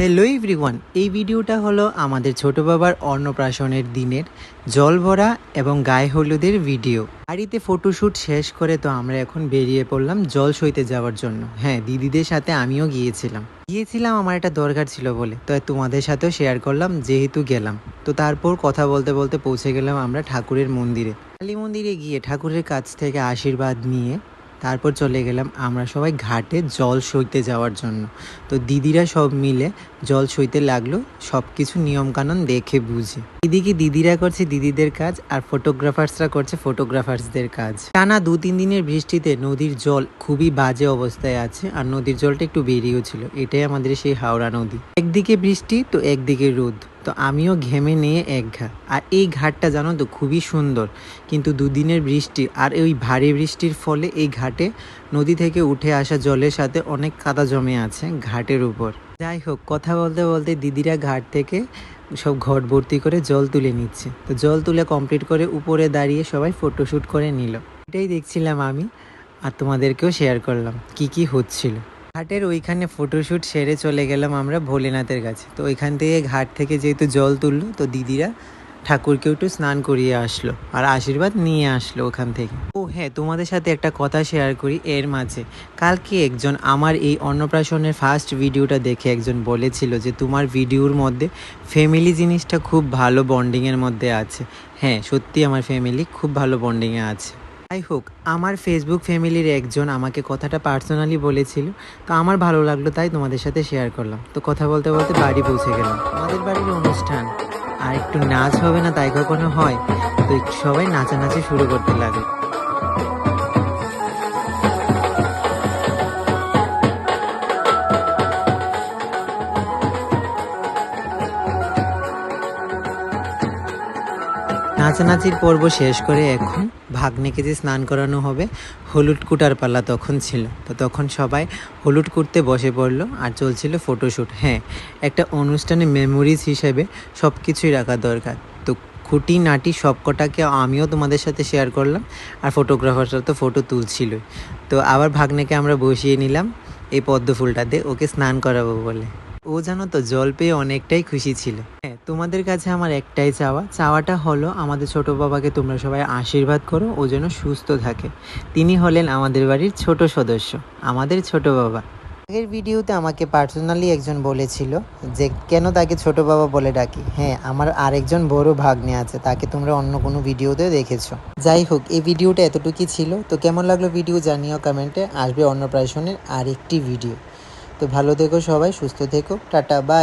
Hello everyone এই ভিডিওটা হলো আমাদের ছোট বাবার অন্নপ্রাশনের দিনের জল ভরা এবং গায়ে হলুদের ভিডিও। বাড়িতে ফটোশ্যুট শেষ করে তো আমরা এখন বেরিয়ে পড়লাম জল সইতে যাওয়ার জন্য। হ্যাঁ দিদিদের সাথে আমিও গিয়েছিলাম। গিয়েছিলাম আমার একটা দরকার ছিল বলে, তো তোমাদের সাথেও শেয়ার করলাম যেহেতু গেলাম। তো তারপর কথা বলতে বলতে পৌঁছে গেলাম আমরা ঠাকুরের মন্দিরে। কালী মন্দিরে গিয়ে ঠাকুরের কাছ থেকে আশীর্বাদ নিয়ে তারপর চলে গেলাম আমরা সবাই ঘাটে জল সইতে যাওয়ার জন্য। তো দিদিরা সব মিলে জল সইতে লাগল সব কিছু নিয়মকানুন দেখে বুঝে। এদিকে দিদিরা করছে দিদিদের কাজ আর ফটোগ্রাফার্সরা করছে ফটোগ্রাফার্সদের কাজ। টানা দু তিন দিনের বৃষ্টিতে নদীর জল খুবই বাজে অবস্থায় আছে আর নদীর জলটা একটু বেরিয়েও ছিল। এটাই আমাদের সেই হাওড়া নদী। একদিকে বৃষ্টি, তো একদিকে রোদ। তো আমিও ঘেমে নিয়ে এক ঘা। আর এই ঘাটটা জানো তো খুবই সুন্দর। কিন্তু দুদিনের বৃষ্টি আর ওই ভারী বৃষ্টির ফলে এই ঘাটে নদী থেকে উঠে আসা জলের সাথে অনেক কাদা জমে আছে ঘাটের উপর। যাই হোক, কথা বলতে বলতে দিদিরা ঘাট থেকে সব ঘট ভর্তি করে জল তুলে নিচ্ছে। তো জল তুলে কমপ্লিট করে উপরে দাঁড়িয়ে সবাই ফটোশ্যুট করে নিল। এটাই দেখছিলাম আমি আর তোমাদেরকেও শেয়ার করলাম কি কি হচ্ছিল। ঘাটের ওইখানে ফটোশ্যুট সেরে চলে গেলাম আমরা ভোলেনাথের কাছে। তো ওইখান থেকে ঘাট থেকে যেহেতু জল তুললো, তো দিদিরা ঠাকুরকে একটু স্নান করিয়ে আসলো আর আশীর্বাদ নিয়ে আসলো ওখান থেকে। ও হ্যাঁ তোমাদের সাথে একটা কথা শেয়ার করি এর মাঝে। কালকে একজন আমার এই অন্নপ্রাশনের ফার্স্ট ভিডিওটা দেখে একজন বলেছিল যে তোমার ভিডিওর মধ্যে ফ্যামিলি জিনিসটা খুব ভালো বন্ডিংয়ের মধ্যে আছে। হ্যাঁ সত্যি আমার ফ্যামিলি খুব ভালো বন্ডিংয়ে আছে। যাই হোক, আমার ফেসবুক ফ্যামিলির একজন আমাকে কথাটা পার্সোনালি বলেছিল, তো আমার ভালো লাগল, তাই তোমাদের সাথে শেয়ার করলাম। তো কথা বলতে বলতে বাড়ি পৌঁছে গেলাম। আমাদের বাড়ির অনুষ্ঠান, আর একটু নাচ হবে না তাই কখনো হয়, তো সবাই নাচানাচি শুরু করতে লাগে নাচানাচির পর্ব শেষ করে এখন ভাগ্নেকে যে স্নান করানো হবে, হলুদ কুটার পালা তখন ছিল। তো তখন সবাই হলুদ কুটতে বসে পড়ল আর চলছিল ফটোশ্যুট হ্যাঁ একটা অনুষ্ঠানে মেমোরিজ হিসেবে সব কিছুই রাখা দরকার। তো খুঁটি নাটি সব কটাকে আমিও তোমাদের সাথে শেয়ার করলাম আর ফটোগ্রাফাররা তো ফটো তুলছিলই। তো আবার ভাগ্নেকে আমরা বসিয়ে নিলাম এই পদ্ম ফুলটাতে ওকে স্নান করাবো বলে। ও জানো তো জল পেয়ে অনেকটাই খুশি ছিল। হ্যাঁ তোমাদের কাছে আমার একটাই চাওয়া। চাওয়াটা হলো আমাদের ছোট বাবাকে তোমরা সবাই আশীর্বাদ করো ও যেন সুস্থ থাকে। তিনি হলেন আমাদের বাড়ির ছোট সদস্য, আমাদের ছোট বাবা। আগের ভিডিওতে আমাকে পার্সোনালি একজন বলেছিল যে, কেন তাকে ছোট বাবা বলে ডাকি? হ্যাঁ আমার আরেকজন বড় ভাগ্নে আছে, তাকে তোমরা অন্য কোনো ভিডিওতে দেখেছ। যাই হোক, এই ভিডিওটা এতটুকুই ছিল। তো কেমন লাগল ভিডিও জানিও কমেন্টে, আসবে অন্নপ্রাশনের আরেকটি ভিডিও। তো ভালো থেকো সবাই, সুস্থ থেকো, টাটা বাই